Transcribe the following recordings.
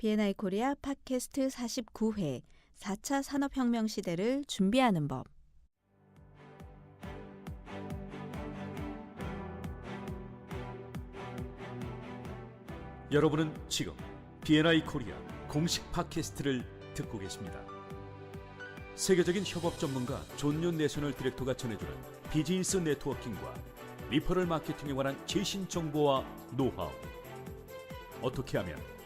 B&I 코리아 팟캐스트 49회 4차 산업혁명 시대를 준비하는 법. 여러분은 지금 B&I 코리아 공식 팟캐스트를 듣고 계십니다. 세계적인 협업 전문가 존윤 내셔널 디렉터가 전해주는 비즈니스 네트워킹과 리퍼럴 마케팅에 관한 최신 정보와 노하우. 어떻게 하면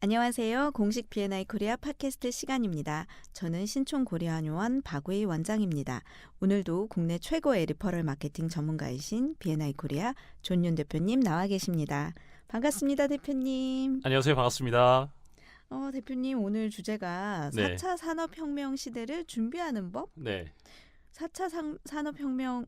안녕하세요. 공식 B&I 코리아 팟캐스트 시간입니다. 저는 신촌 고려한의원 박웨이 원장입니다. 오늘도 국내 최고의 리퍼럴 마케팅 전문가이신 B&I 코리아 존윤 대표님 나와 계십니다. 반갑습니다, 대표님. 안녕하세요. 반갑습니다. 어, 대표님 오늘 주제가 네. 4차 산업혁명 시대를 준비하는 법? 네. 4차 상, 산업혁명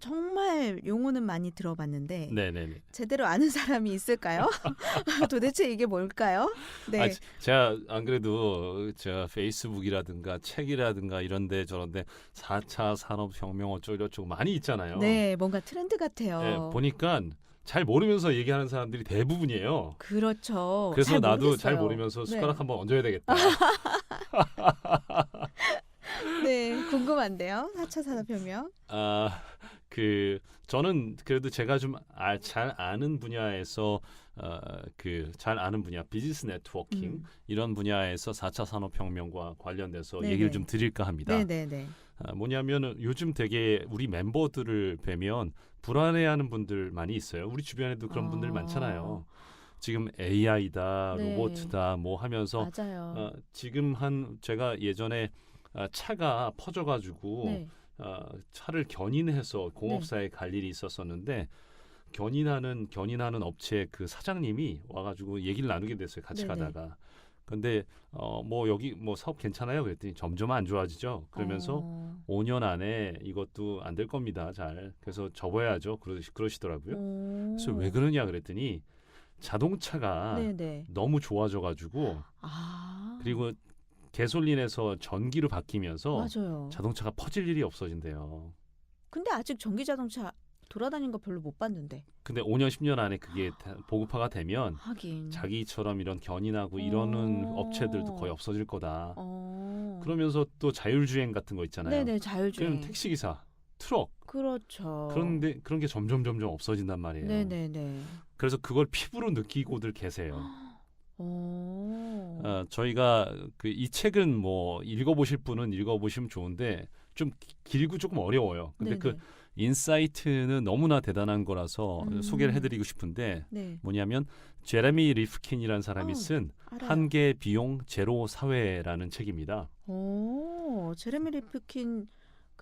정말 용어는 많이 들어봤는데 네, 네, 네. 제대로 아는 사람이 있을까요? 도대체 이게 뭘까요? 네. 아, 제- 제가 안 그래도 제가 페이스북이라든가 책이라든가 이런데 저런데 4차 산업 혁명 어쩌고 저쩌고 많이 있잖아요. 네, 뭔가 트렌드 같아요. 네, 보니까 잘 모르면서 얘기하는 사람들이 대부분이에요. 그렇죠. 그래서 잘 나도 잘 모르겠어요. 모르면서 숟가락 네. 한번 얹어야 되겠다. 네, 궁금한데요. 4차 산업혁명. 아, 그 저는 그래도 제가 좀잘 아는 분야에서 어, 그 잘 아는 분야 비즈니스 네트워킹 음. 이런 분야에서 4차 산업혁명과 관련돼서 네네. 얘기를 좀 드릴까 합니다. 네, 네, 네. 아, 뭐냐면 요즘 되게 우리 멤버들을 뵈면 불안해하는 분들 많이 있어요. 우리 주변에도 그런 분들 아. 많잖아요. 지금 AI다, 네. 로봇이다, 뭐 하면서 맞아요. 어, 지금 한 제가 예전에 아, 차가 퍼져가지고 네. 어, 차를 견인해서 공업사에 갈 일이 있었었는데 견인하는 견인하는 업체 그 사장님이 와가지고 얘기를 나누게 됐어요. 같이 네네. 가다가. 근데 어, 뭐 여기 뭐 사업 괜찮아요? 그랬더니 점점 안 좋아지죠. 그러면서 어. 5년 안에 이것도 안 될 겁니다. 잘. 그래서 접어야죠. 그러시, 그러시더라고요. 오. 그래서 왜 그러냐 그랬더니 자동차가 네, 네. 너무 좋아져가지고 아. 그리고 개솔린에서 전기로 바뀌면서 맞아요. 자동차가 퍼질 일이 없어진대요. 근데 아직 전기 자동차 돌아다니는 거 별로 못 봤는데. 근데 5년 10년 안에 그게 다- 보급화가 되면 하긴. 자기처럼 이런 견인하고 이러는 어. 업체들도 거의 없어질 거다. 어. 그러면서 또 자율주행 같은 거 있잖아요. 네네 자율주행. 그럼 택시 기사, 트럭 그렇죠. 그런데 그런 게 점점 점점 없어진단 말이에요. 네네네. 그래서 그걸 피부로 느끼고들 계세요. 오. 어, 저희가 그 이 책은 뭐 읽어보실 분은 읽어보시면 좋은데 좀 기- 길고 조금 어려워요. 근데 그 네네. 인사이트는 너무나 대단한 거라서 음. 소개를 해드리고 싶은데 네. 뭐냐면 제레미 리프킨이라는 사람이 어, 쓴. 한계 비용 제로 사회라는 책입니다. 오, 제레미 리프킨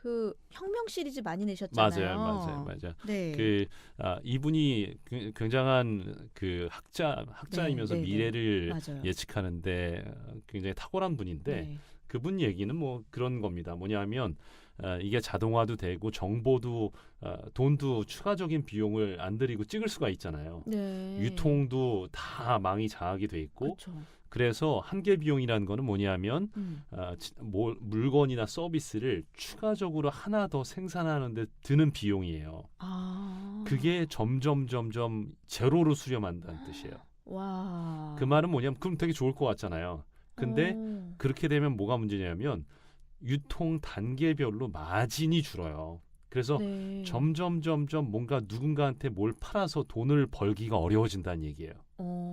그 혁명 시리즈 많이 내셨잖아요. 맞아요, 맞아요, 맞아요. 네. 그 아, 이분이 그- 굉장한 그 학자 학자이면서 네, 네, 네. 미래를 맞아요. 예측하는데 굉장히 탁월한 분인데 네. 그분 얘기는 뭐 그런 겁니다. 뭐냐면 아, 이게 자동화도 되고 정보도 아, 돈도 추가적인 비용을 안 들이고 찍을 수가 있잖아요. 네. 유통도 다 망이 장악이 돼 있고 그렇죠. 그래서 한계 비용이라는 거는 뭐냐면 음. 아, 지- 뭐, 물건이나 서비스를 추가적으로 하나 더 생산하는데 드는 비용이에요. 아. 그게 점점 점점 제로로 수렴한다는 뜻이에요. 와. 그 말은 뭐냐면 그럼 되게 좋을 것 같잖아요. 근데 오. 그렇게 되면 뭐가 문제냐면 유통 단계별로 마진이 줄어요. 그래서 네. 점점 점점 뭔가 누군가한테 뭘 팔아서 돈을 벌기가 어려워진다는 얘기예요. 오.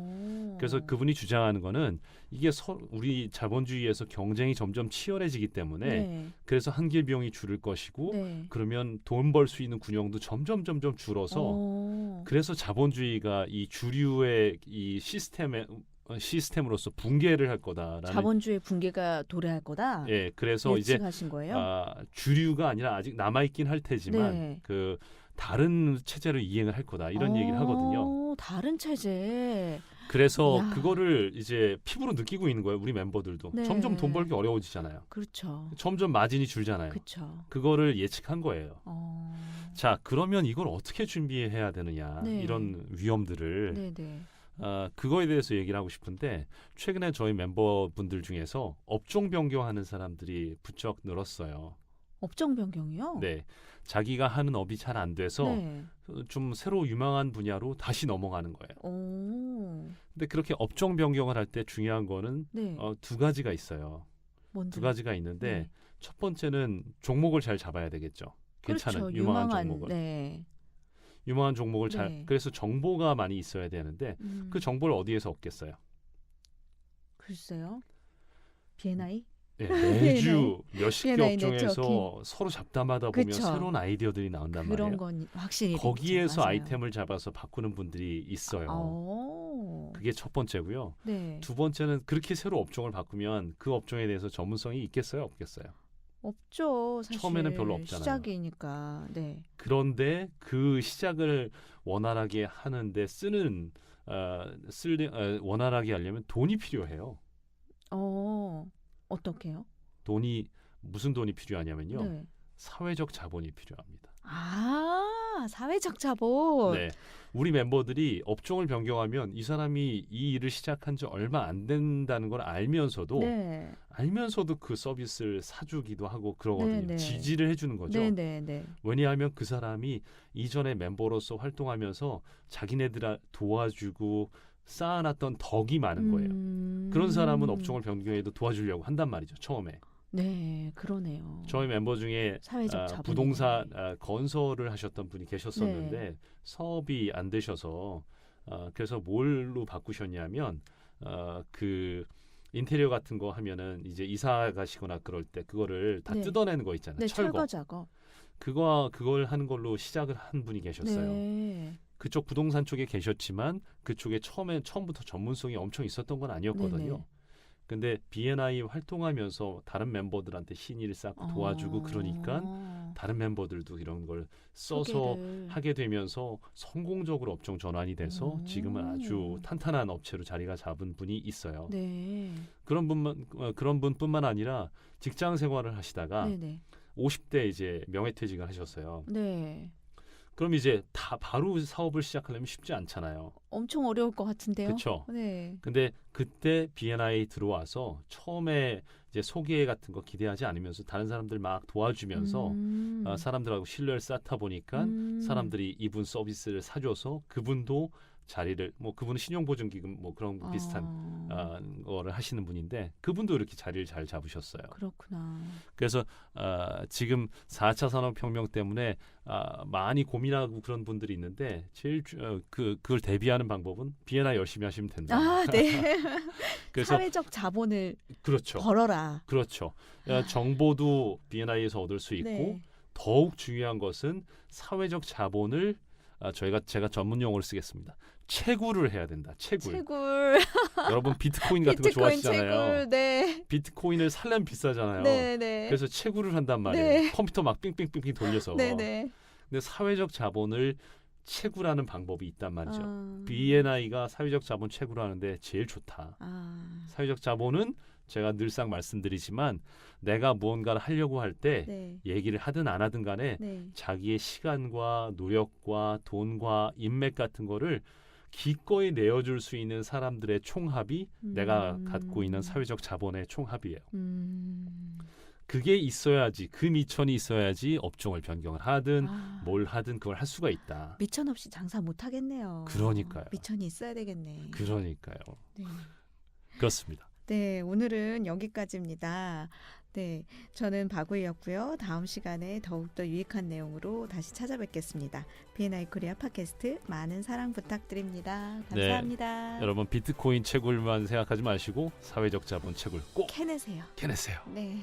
그래서 그분이 주장하는 거는 이게 서, 우리 자본주의에서 경쟁이 점점 치열해지기 때문에 네. 그래서 한계 비용이 줄을 것이고 네. 그러면 돈 벌 수 있는 군형도 점점 점점 줄어서 오. 그래서 자본주의가 이 주류의 이 시스템에 어, 시스템으로서 붕괴를 할 거다라는 자본주의 붕괴가 도래할 거다. 예 그래서 이제 거예요? 아, 주류가 아니라 아직 남아 있긴 할 테지만 네. 그 다른 체제로 이행을 할 거다 이런 얘기를 하거든요. 오, 다른 체제. 그래서 이야. 그거를 이제 피부로 느끼고 있는 거예요. 우리 멤버들도 네. 점점 돈 벌기 어려워지잖아요. 그렇죠. 점점 마진이 줄잖아요. 그렇죠. 그거를 예측한 거예요. 어. 자, 그러면 이걸 어떻게 준비해야 되느냐 네. 이런 위험들을 네, 네. 어, 그거에 대해서 얘기를 하고 싶은데 최근에 저희 멤버분들 중에서 업종 변경하는 사람들이 부쩍 늘었어요. 업종 변경이요? 네, 자기가 하는 업이 잘 안 돼서 네. 어, 좀 새로 유망한 분야로 다시 넘어가는 거예요. 오. 근데 그렇게 업종 변경을 할 때 중요한 거는 네. 어, 두 가지가 있어요. 뭔지. 두 가지가 있는데 네. 첫 번째는 종목을 잘 잡아야 되겠죠. 괜찮은 그렇죠. 유망한, 유망한 종목을 네. 유망한 종목을 잘 네. 그래서 정보가 많이 있어야 되는데 음, 그 정보를 어디에서 얻겠어요? 글쎄요. B&I? 예, 매주 몇십 개 업종에서 네트워킹. 서로 잡담하다 보면 그쵸. 새로운 아이디어들이 나온단 그런 말이에요. 건 확실히 거기에서. 맞아요. 아이템을 잡아서 바꾸는 분들이 있어요. 아, 오. 그게 첫 번째고요. 네. 두 번째는 그렇게 새로 업종을 바꾸면 그 업종에 대해서 전문성이 있겠어요, 없겠어요? 없죠. 사실 처음에는 별로 없잖아요. 시작이니까. 네. 그런데 그 시작을 원활하게 하는데 쓰는 어, 쓸 어, 원활하게 하려면 돈이 필요해요. 어. 어떻게요? 돈이 무슨 돈이 필요하냐면요. 네. 사회적 자본이 필요합니다. 아, 사회적 자본. 네. 우리 멤버들이 업종을 변경하면 이 사람이 이 일을 시작한 지 얼마 안 된다는 걸 알면서도 네. 알면서도 그 서비스를 사주기도 하고 그러거든요. 네, 네. 지지를 해주는 거죠. 네, 네, 네. 왜냐하면 그 사람이 이전에 멤버로서 활동하면서 자기네들 도와주고 쌓아놨던 덕이 많은 거예요. 음. 그런 사람은 업종을 변경해도 도와주려고 한단 말이죠. 처음에 네, 그러네요. 저희 멤버 중에 아. 부동산 아, 건설을 하셨던 분이 계셨었는데 네. 사업이 안 되셔서 아, 그래서 뭘로 바꾸셨냐면 아, 그 인테리어 같은 거 하면은 이제 이사 가시거나 그럴 때 그거를 다 네. 뜯어내는 거 있잖아요. 네, 철거. 철거 작업. 그거 그걸 하는 걸로 시작을 한 분이 계셨어요. 네. 그쪽 부동산 쪽에 계셨지만 그쪽에 처음에 처음부터 전문성이 엄청 있었던 건 아니었거든요. 네네. 근데 B&I 활동하면서 다른 멤버들한테 신의를 쌓고 도와주고 어. 그러니까 다른 멤버들도 이런 걸 써서 소개를. 하게 되면서 성공적으로 업종 전환이 돼서 오. 지금은 아주 탄탄한 업체로 자리가 잡은 분이 있어요. 네. 그런 분만 어, 그런 분뿐만 아니라 직장 생활을 하시다가 네, 네. 50대 이제 명예퇴직을 하셨어요. 네. 그럼 이제 다 바로 사업을 시작하려면 쉽지 않잖아요. 엄청 어려울 것 같은데요. 그렇죠. 네. 근데 그때 B&I 들어와서 처음에 이제 소개 같은 거 기대하지 않으면서 다른 사람들 막 도와주면서 음. 어, 사람들하고 신뢰를 쌓다 보니까 음. 사람들이 이분 서비스를 사줘서 그분도 자리를 뭐 그분은 신용보증기금 뭐 그런 비슷한 어, 어, 거를 하시는 분인데 그분도 이렇게 자리를 잘 잡으셨어요. 그렇구나. 그래서 어, 지금 4차 산업혁명 때문에 아, 많이 고민하고 그런 분들이 있는데 제일 주, 어, 그 그걸 대비하는 방법은 B&I 열심히 하시면 된다. 아, 네. 그래서 사회적 자본을 그렇죠. 벌어라. 그렇죠. 어, 정보도 B&I에서 얻을 수 있고 네. 더욱 중요한 것은 사회적 자본을 아, 저희가 제가 전문 용어를 쓰겠습니다. 채굴을 해야 된다. 채굴. 채굴. 여러분 비트코인 같은 거 비트코인 좋아하시잖아요. 채굴. 네. 비트코인을 살려면 비싸잖아요. 네, 네. 그래서 채굴을 한단 말이에요. 네. 컴퓨터 막 삥삥삥삥 돌려서. 네, 네. 근데 사회적 자본을 채굴하는 방법이 있단 말이죠. 아. B&I가 사회적 자본 채굴하는데 제일 좋다. 아. 사회적 자본은 제가 늘상 말씀드리지만 내가 무언가를 하려고 할때 네. 얘기를 하든 안 하든 간에 네. 자기의 시간과 노력과 돈과 인맥 같은 거를 기꺼이 내어줄 수 있는 사람들의 총합이 내가 음. 갖고 있는 사회적 자본의 총합이에요. 음. 그게 있어야지 그 미천이 있어야지 업종을 변경을 하든 아. 뭘 하든 그걸 할 수가 있다. 미천 없이 장사 못 하겠네요. 그러니까요. 미천이 있어야 되겠네. 그러니까요. 네. 그렇습니다. 네, 오늘은 여기까지입니다. 네, 저는 바구이였고요. 다음 시간에 더욱더 유익한 내용으로 다시 찾아뵙겠습니다. B&I 코리아 팟캐스트 많은 사랑 부탁드립니다. 네, 감사합니다. 여러분 비트코인 채굴만 생각하지 마시고 사회적 자본 채굴 꼭 캐내세요. 캐내세요. 네.